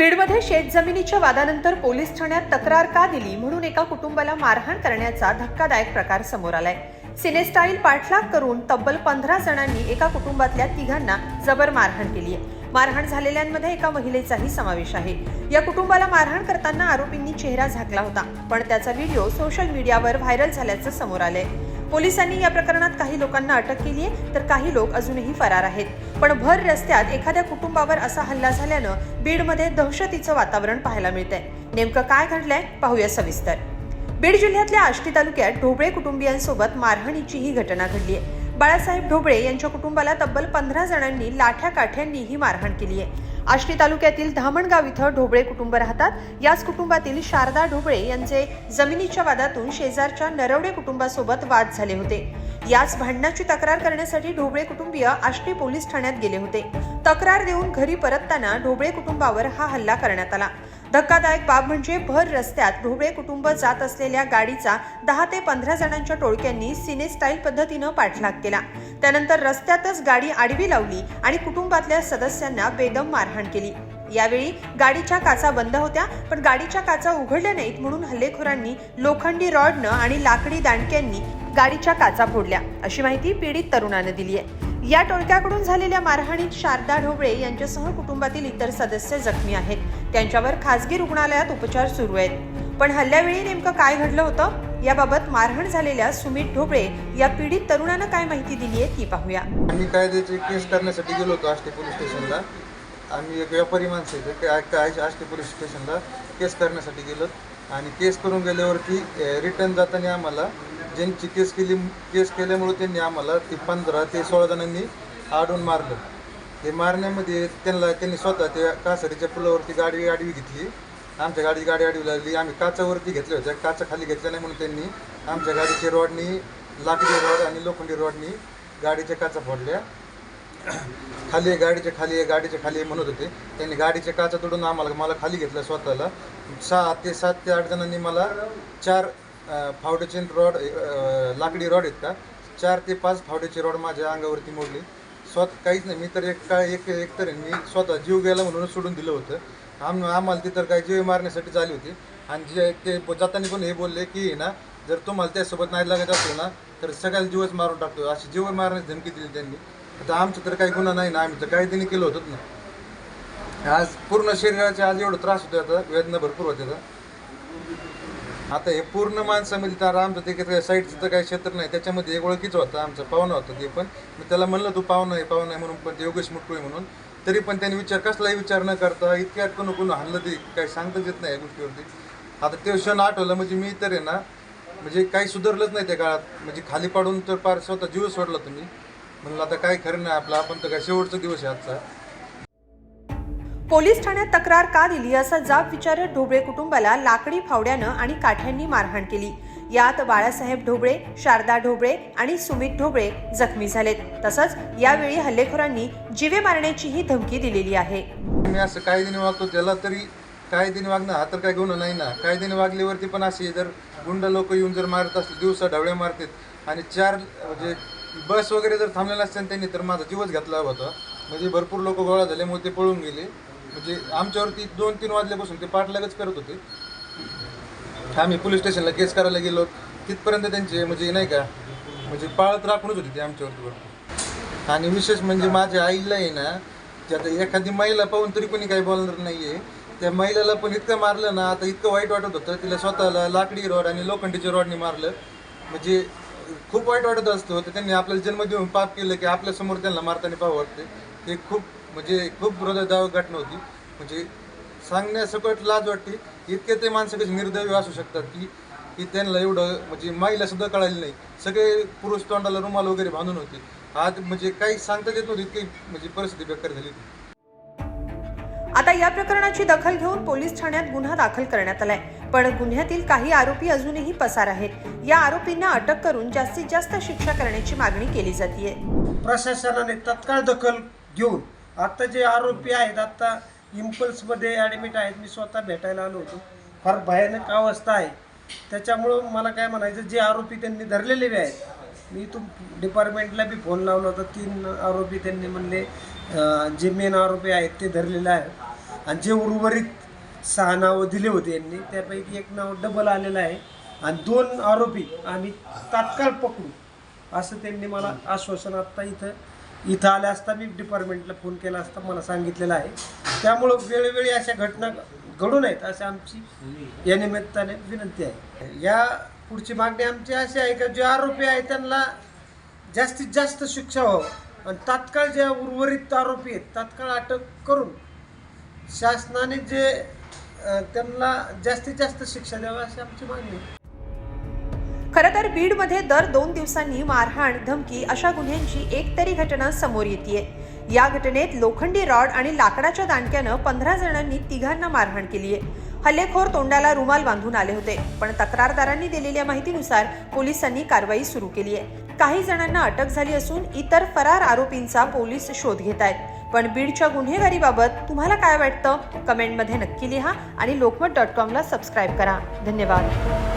बीडमध्ये शेतजमिनीच्या वादानंतर पोलीस ठाण्यात तक्रार का दिली म्हणून एका कुटुंबाला मारहाण करण्याचा धक्कादायक प्रकार समोर आलाय. सिनेस्टाईल पाठलाग करून तब्बल पंधरा जणांनी एका कुटुंबातल्या तिघांना जबर मारहाण केली आहे मारहाण झालेल्यांमध्ये एका महिलेचाही समावेश आहे. या कुटुंबाला मारहाण करताना आरोपींनी चेहरा झाकला होता पण त्याचा व्हिडिओ सोशल मीडियावर व्हायरल झाल्याचं समोर आलंय. पोलिसांनी या प्रकरणात काही लोकांना अटक केली आहे तर काही लोक अजूनही फरार आहेत. पण भर रस्त्यात एखाद्या कुटुंबावर असा हल्ला झाल्यानं बीडमध्ये दहशतीचं वातावरण पाहायला मिळतंय. नेमकं काय घडलंय पाहूया सविस्तर. बीड जिल्ह्यातल्या आष्टी तालुक्यात ढोबळे कुटुंबियांसोबत मारहाणीची ही घटना घडली आहे. बाळासाहेब ढोबळे यांच्या कुटुंबाला तब्बल पंधरा जणांनी लाठ्या काठ्यांनी ही मारहाण केली आहे. आष्टी तालुक्यातील धामणगाव इथं ढोबळे कुटुंब राहतात. याच कुटुंबातील शारदा ढोबळे यांचे जमिनीच्या वादातून शेजारच्या नरवडे कुटुंबासोबत वाद झाले होते. याच भांडणाची तक्रार करण्यासाठी ढोबळे कुटुंबीय आष्टी पोलीस ठाण्यात गेले होते. तक्रार देऊन घरी परतताना ढोबळे कुटुंबावर हा हल्ला करण्यात आला. धक्कादायक बाब म्हणजे भर रस्त्यात ढोबळे कुटुंब जात असलेल्या गाडीचा दहा ते पंधरा जणांच्या टोळक्यांनी सिने स्टाईल पद्धतीनं पाठलाग केला. त्यानंतर रस्त्यातच गाडी आडवी लावली आणि कुटुंबातल्या सदस्यांना बेदम मारहाण केली. यावेळी गाडीच्या काचा बंद होत्या पण गाडीच्या काचा उघडल्या नाहीत म्हणून हल्लेखोरांनी लोखंडी रॉडनं आणि लाकडी दांडक्यांनी गाडीच्या काचा फोडल्या. अशी माहिती पीडित तरुणानं दिली आहे. या टोळक्याकडून झालेल्या मारहाणीत शारदा ढोबळे यांच्यासह कुटुंबातील इतर सदस्य जखमी आहेत. त्यांच्यावर खासगी रुग्णालयात उपचार सुरू आहेत. पण हल्ल्यावेळी नेमकं काय घडलं होतं? याबाबत मारहाण झालेल्या सुमित ढोबळे या पीडित तरुणानं काय माहिती दिली आहे ती पाहूया. आम्ही कायद्याची केस करण्यासाठी गेलो होतो आष्टी पोलीस स्टेशनला. आम्ही एक व्यापारी माणसं आहे काय काय आष्टी पोलीस स्टेशनला केस करण्यासाठी गेलो. आणि केस करून गेल्यावरती रिटर्न जाताना आम्हाला ज्यांची केस केली केस केल्यामुळे त्यांनी आम्हाला ते पंधरा ते सोळा जणांनी आडून मारलं. ते मारण्यामध्ये त्यांना त्यांनी स्वतः त्या कासारीच्या पुलावरती गाडी आडवी घेतली. आमच्या गाडी गाडी आडवी लागली. आम्ही काचावरती घेतल्या होत्या. काचा खाली घेतल्या नाही म्हणून त्यांनी आमच्या गाडीची रॉडनी लाकडी रॉड आणि लोखंडी रॉडनी गाडीच्या काचा फोडल्या. खाली आहे, गाडीच्या खाली आहे, गाडीच्या खाली म्हणत होते. त्यांनी गाडीच्या काचा तोडून आम्हाला मला खाली घेतलं स्वतःला. सहा ते सात ते आठ जणांनी मला चार फावड्याचे रॉड लाकडी रॉड आहेत का? चार ते पाच फावड्याची रॉड माझ्या अंगावरती मोडली. स्वतः काहीच नाही. मी तर एक काय एक एकतर मी स्वतः जीव गेला म्हणून सोडून दिलं होतं. आम आम्हाला ती तर काय जीव मारण्यासाठी झाली होती. आणि जे ते जाताना पण हे बोलले की ना जर तुम्हाला त्यासोबत नाही लागत असेल ना तर सगळ्याला जीवच मारून टाकतो. अशी जीव मारण्याची धमकी दिली त्यांनी. आता आमचं तर काही गुन्हा नाही ना. आम्ही तर काही त्यांनी केलं होतं ना. आज पूर्ण शरीराचे आज एवढं त्रास होतो आता. वेदना भरपूर होते आता. आता हे पूर्ण माणसामध्ये तर आमचं ते काही साईडचं तर काही क्षेत्र नाही. त्याच्यामध्ये एक ओळखीचं होतं आमचं पाहुणं होतं ते पण. मी त्याला म्हणलं तू पाहुणं आहे पाहुणं आहे म्हणून पण ते योगेश मुटकुळे म्हणून. तरी पण त्याने विचार कसलाही विचार न करता इतक्या कोण कोण हल्लं ते काही सांगताच येत नाही या गोष्टीवरती. आता ते क्षण आठवलं म्हणजे मी तर आहे ना म्हणजे काही सुधारलंच नाही त्या काळात. म्हणजे खाली पाडून तर फार स्वतः जीव सोडला तुम्ही. म्हणलं आता काय खरं नाही आपलं आपण तर काय शेवटचा दिवस आहे आजचा. पोलीस ठाण्यात तक्रार का दिली असा जाब विचारत ढोबळे कुटुंबाला लाकडी फावड्यानं आणि काठ्यांनी मारहाण केली. यात बाळासाहेब ढोबळे शारदा ढोबळे आणि सुमित ढोबळे जखमी झालेत. तसंच यावेळी हल्लेखोरांनी जिवे मारण्याचीही धमकी दिलेली आहे. मी असं कायद्याने वागतो त्याला तरी कायद्याने वागणं हा तर काय गुन्हा नाही ना. कायद्याने वागल्यावरती पण असे जर गुंड लोक येऊन जर मारत असले दिवसा ढवळे मारतात. आणि चार म्हणजे बस वगैरे जर थांबलेला असते त्यांनी तर माझा जीवच घेतला होता. म्हणजे भरपूर लोक गोळा झाल्यामुळे ते पळून गेले. म्हणजे आमच्यावरती दोन तीन वाजल्यापासून ते पाठलागच करत होते. आम्ही पोलीस स्टेशनला केस करायला गेलो. तिथपर्यंत त्यांचे म्हणजे नाही का म्हणजे पाळत राखूनच होती ते आमच्यावरती आणि विशेष म्हणजे माझ्या आईला आहे ना की आता एखादी महिला पाहून तरी कोणी काही बोलणार नाही आहे त्या महिलेला पण इतकं मारलं ना आता इतकं वाईट वाटत होतं. तिला स्वतःला लाकडी रॉड आणि लोखंडीच्या रॉडने मारलं. म्हणजे खूप वाईट वाटत असतं. तर त्यांनी आपल्याला जन्म देऊन पाप केलं की आपल्यासमोर त्यांना मारताना पाहावं वाटते. ते खूप म्हणजे खूप हृदयदायक घटना होती. म्हणजे सांगण्यासकट लाज वाटते. इतके ते माणसं कशी निर्दयी असू शकतात की की त्यांना एवढं म्हणजे माईला सुद्धा कळालं नाही. सगळे पुरुष तोंडाला रुमाल वगैरे बांधून होते. आज म्हणजे काही सांगताच येत नव्हती इतकी म्हणजे परिस्थिती बेकार झाली होती. आता या प्रकरणाची दखल घेऊन पोलीस ठाण्यात गुन्हा दाखल करण्यात आलाय. पण गुन्ह्यातील काही आरोपी अजूनही पसार आहेत. या आरोपींना अटक करून जास्तीत जास्त शिक्षा करण्याची मागणी केली जाते प्रशासनाने तत्काळ दखल घेऊन आता जे आरोपी आहेत आता इम्पल्समध्ये ॲडमिट आहेत मी स्वतः भेटायला आलो होतो. फार भयानक अवस्था आहे. त्याच्यामुळं मला काय म्हणायचं जे आरोपी त्यांनी धरलेले बी आहेत मी तुम डिपार्टमेंटला बी फोन लावला होता. तीन आरोपी त्यांनी म्हणले जे मेन आरोपी आहेत ते धरलेले आहेत. आणि जे उर्वरित सहा नावं दिले होते यांनी त्यापैकी एक नाव डबल आलेलं आहे. आणि दोन आरोपी आम्ही तात्काळ पकडू असं त्यांनी मला आश्वासन आत्ता इथं इथं आले असता मी डिपार्टमेंटला फोन केला असता मला सांगितलेलं आहे. त्यामुळं वेळोवेळी अशा घटना घडू नयेत अशी आमची या निमित्ताने विनंती आहे. या पुढची मागणी आमची अशी आहे का जे आरोपी आहे त्यांना जास्तीत जास्त शिक्षा व्हावं. आणि तात्काळ ज्या उर्वरित आरोपी आहेत तात्काळ अटक करून शासनाने जे त्यांना जास्तीत जास्त शिक्षा द्यावी अशी आमची मागणी आहे. खरं तर बीडमध्ये दर दोन दिवसांनी मारहाण धमकी अशा गुन्ह्यांची एक तरी घटना समोर येते या घटनेत लोखंडी रॉड आणि लाकडाच्या दांडक्यानं पंधरा जणांनी तिघांना मारहाण केली आहे हल्लेखोर तोंडाला रुमाल बांधून आले होते पण तक्रारदारांनी दिलेल्या माहितीनुसार पोलिसांनी कारवाई सुरू केली आहे काही जणांना अटक झाली असून इतर फरार आरोपींचा पोलीस शोध घेत आहेत पण बीडच्या गुन्हेगारीबाबत तुम्हाला काय वाटतं? कमेंटमध्ये नक्की लिहा आणि लोकमत डॉट कॉमला सबस्क्राईब करा. धन्यवाद.